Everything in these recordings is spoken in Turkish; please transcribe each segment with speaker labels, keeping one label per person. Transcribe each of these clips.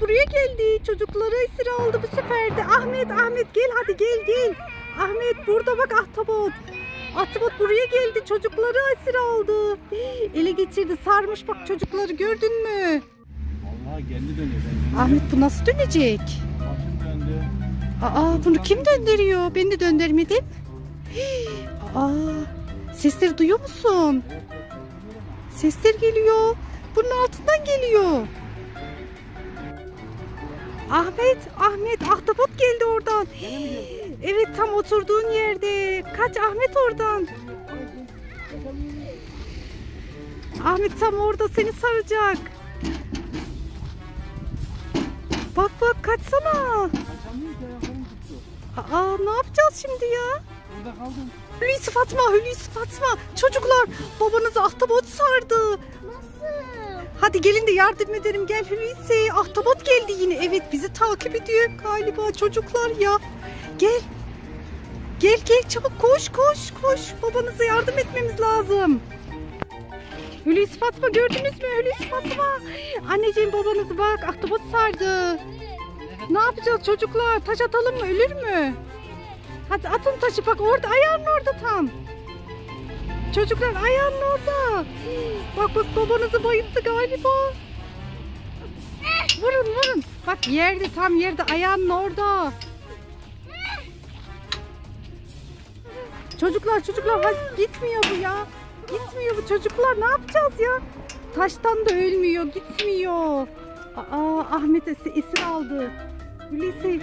Speaker 1: Buraya geldi. Çocukları esir aldı bu sefer de. Ahmet, Ahmet gel hadi gel gel. Ahmet burada bak Ahtapot. Ahtapot buraya geldi. Çocukları esir aldı. Ele geçirdi. Sarmış bak çocukları gördün mü?
Speaker 2: Vallahi kendi dönüyor.
Speaker 1: Ahmet bu nasıl dönecek?
Speaker 2: Başım döndü.
Speaker 1: Aa bunu kim döndürüyor? Ben de döndürmedim. Aa sesleri duyuyor musun? Sesler geliyor. Bunun altından geliyor. Ahmet, Ahmet, ahtapot geldi oradan. Evet tam oturduğun yerde. Kaç Ahmet oradan. Ahmet tam orada seni saracak. Bak bak kaçsana. Aa ne yapacağız şimdi ya?
Speaker 2: Burada kaldım.
Speaker 1: Hulusi Fatma, Hulusi Fatma. Çocuklar babanızı ahtapot sardı. Hadi gelin de yardım edelim. Gel Hulusi. Ahtapot geldi yine. Evet bizi takip ediyor galiba çocuklar ya. Gel. Gel gel çabuk koş koş koş. Babanıza yardım etmemiz lazım. Hulusi Fatma gördünüz mü Hulusi Fatma? Anneciğim babanızı bak ahtapot sardı. Ne yapacağız çocuklar? Taş atalım mı? Ölür mü? Hadi atın taşı bak orada ayağın orada tam. Çocuklar ayağın orada. Bak bak babanızı bayılttı galiba. Vurun vurun. Bak yerde tam yerde ayağın orada. Çocuklar çocuklar hadi gitmiyor bu ya. Gitmiyor bu çocuklar ne yapacağız ya? Taştan da ölmüyor gitmiyor. Aa Ahmet esi- esir aldı. Hulusi.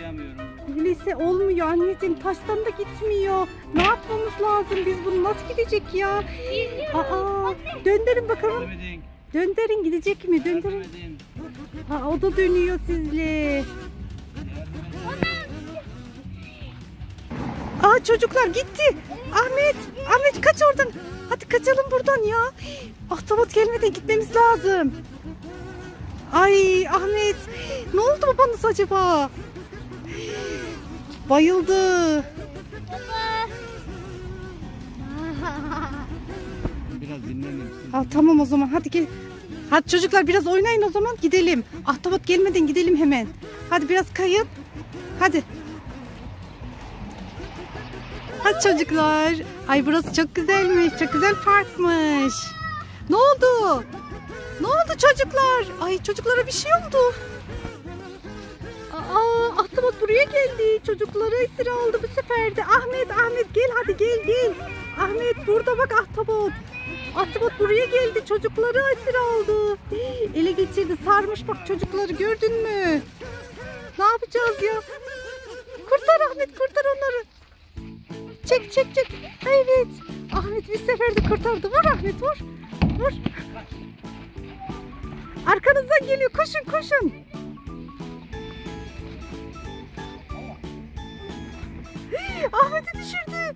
Speaker 1: Hulusi olmuyor anneciğim taştan da gitmiyor. Ne yapmamız lazım biz bunu nasıl gidecek ya? Aa döndürün bakalım. Döndürün gidecek mi? Döndürün. Ha, o da dönüyor sizle. Aa çocuklar gitti. Ahmet, Ahmet kaç oradan. Hadi kaçalım buradan ya. Ahtapot gelmeden gitmemiz lazım. Ay Ahmet, babanız acaba? Bayıldı.
Speaker 2: Biraz dinleneyim.
Speaker 1: Ha, tamam o zaman hadi gel. Hadi çocuklar biraz oynayın o zaman gidelim. Ahtapot gelmeden gidelim hemen. Hadi biraz kayın. Hadi. Hadi çocuklar. Ay burası çok güzelmiş. Çok güzel parkmış. Ne oldu? Ne oldu çocuklar? Ay çocuklara bir şey oldu. Aa, Ahtapot buraya geldi. Çocukları esir aldı bu sefer de. Ahmet, Ahmet gel hadi gel gel. Ahmet burada bak Ahtapot. Ahtapot buraya geldi. Çocukları esir aldı. Ele geçirdi. Sarmış bak çocukları gördün mü? Ne yapacağız ya? Kurtar Ahmet kurtar onları. Çek çek çek. Evet. Ahmet bir seferde kurtardı. Vur Ahmet vur. Vur. Arkanızdan geliyor. Koşun koşun. Ahmet'i düşürdü.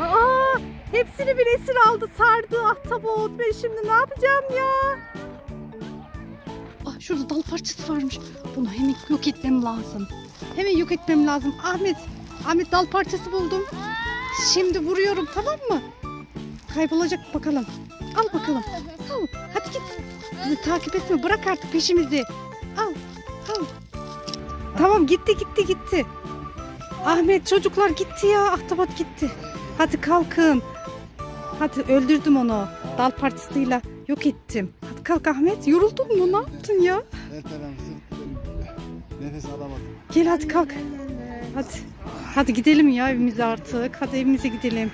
Speaker 1: Aa, hepsini bir esir aldı sardı ahtapot. Ben şimdi ne yapacağım ya? Ah şurada dal parçası varmış. Bunu hemen yok etmem lazım. Hemen yok etmem lazım. Ahmet, Ahmet dal parçası buldum. Şimdi vuruyorum tamam mı? Kaybolacak bakalım. Al bakalım. Al. Hadi git. Bizi takip etme. Bırak artık peşimizi. Al. Al. Tamam gitti gitti gitti. Ahmet çocuklar gitti ya. Ahtapot gitti. Hadi kalkın. Hadi öldürdüm onu. Dal parçasıyla yok ettim. Hadi kalk Ahmet. Yoruldun mu? Ne yaptın ya?
Speaker 2: Nefes alamadım.
Speaker 1: Gel hadi kalk. Hadi. Hadi gidelim ya evimize artık. Hadi evimize gidelim.